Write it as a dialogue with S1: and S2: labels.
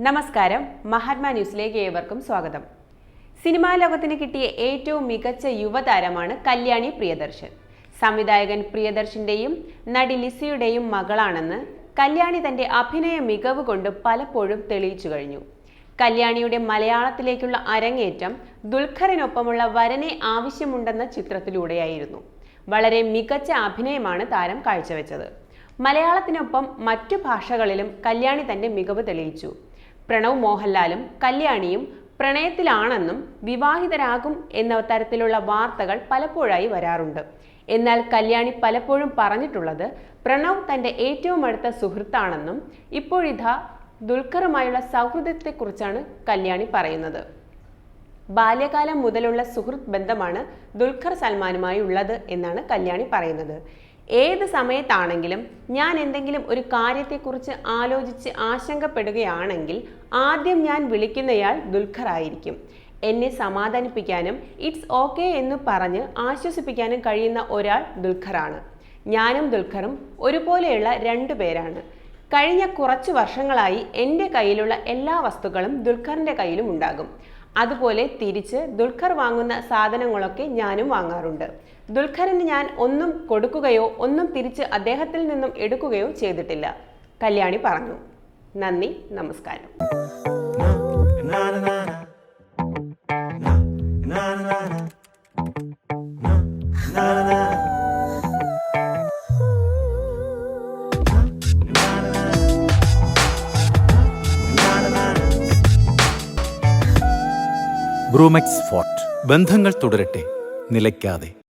S1: നമസ്കാരം. മഹാത്മാ ന്യൂസിലേക്ക് ഏവർക്കും സ്വാഗതം. സിനിമാ ലോകത്തിന് കിട്ടിയ ഏറ്റവും മികച്ച യുവതാരമാണ് കല്യാണി പ്രിയദർശൻ. സംവിധായകൻ പ്രിയദർശന്റെയും നടി ലിസിയുടെയും മകളാണെന്ന് കല്യാണി തന്റെ അഭിനയ മികവ് കൊണ്ട് പലപ്പോഴും തെളിയിച്ചു കഴിഞ്ഞു. കല്യാണിയുടെ മലയാളത്തിലേക്കുള്ള അരങ്ങേറ്റം ദുൽഖറിനൊപ്പമുള്ള വരനെ ആവശ്യമുണ്ടെന്ന ചിത്രത്തിലൂടെയായിരുന്നു. വളരെ മികച്ച അഭിനയമാണ് താരം കാഴ്ചവെച്ചത്. മലയാളത്തിനൊപ്പം മറ്റു ഭാഷകളിലും കല്യാണി തന്റെ മികവ് തെളിയിച്ചു. പ്രണവ് മോഹൻലാലും കല്യാണിയും പ്രണയത്തിലാണെന്നും വിവാഹിതരാകും എന്ന തരത്തിലുള്ള വാർത്തകൾ പലപ്പോഴായി വരാറുണ്ട്. എന്നാൽ കല്യാണി പലപ്പോഴും പറഞ്ഞിട്ടുള്ളത് പ്രണവ് തന്റെ ഏറ്റവും അടുത്ത സുഹൃത്താണെന്നും ഇപ്പോഴിതാ ദുൽഖറുമായുള്ള സൗഹൃദത്തെക്കുറിച്ചാണ് കല്യാണി പറയുന്നത്. ബാല്യകാലം മുതലുള്ള സുഹൃത്ത് ബന്ധമാണ് ദുൽഖർ സൽമാനുമായി ഉള്ളത് എന്നാണ് കല്യാണി പറയുന്നത്. ഏത് സമയത്താണെങ്കിലും ഞാൻ എന്തെങ്കിലും ഒരു കാര്യത്തെക്കുറിച്ച് ആലോചിച്ച് ആശങ്കപ്പെടുകയാണെങ്കിൽ ആദ്യം ഞാൻ വിളിക്കുന്നയാൾ ദുൽഖർ ആയിരിക്കും എന്നെ സമാധാനിപ്പിക്കാനും ഇറ്റ്സ് ഓക്കെ എന്ന് പറഞ്ഞ് ആശ്വസിപ്പിക്കാനും കഴിയുന്ന ഒരാൾ ദുൽഖറാണ്. ഞാനും ദുൽഖറും ഒരുപോലെയുള്ള രണ്ടു പേരാണ്. കഴിഞ്ഞ കുറച്ച് വർഷങ്ങളായി എന്റെ കയ്യിലുള്ള എല്ലാ വസ്തുക്കളും ദുൽഖറിന്റെ കയ്യിലും ഉണ്ടാകും. അതുപോലെ തിരിച്ച് ദുൽഖർ വാങ്ങുന്ന സാധനങ്ങളൊക്കെ ഞാനും വാങ്ങാറുണ്ട്. ദുൽഖറിന് ഞാൻ ഒന്നും കൊടുക്കുകയോ ഒന്നും തിരിച്ച് അദ്ദേഹത്തിൽ നിന്നും എടുക്കുകയോ ചെയ്തിട്ടില്ല. കല്യാണി പറഞ്ഞു. നന്ദി നമസ്കാരം.
S2: Na na na
S3: ബ്രൂമെക്സ് ഫോർട്ട്. ബന്ധങ്ങൾ തുടരട്ടെ. നിലയ്ക്കാതെ.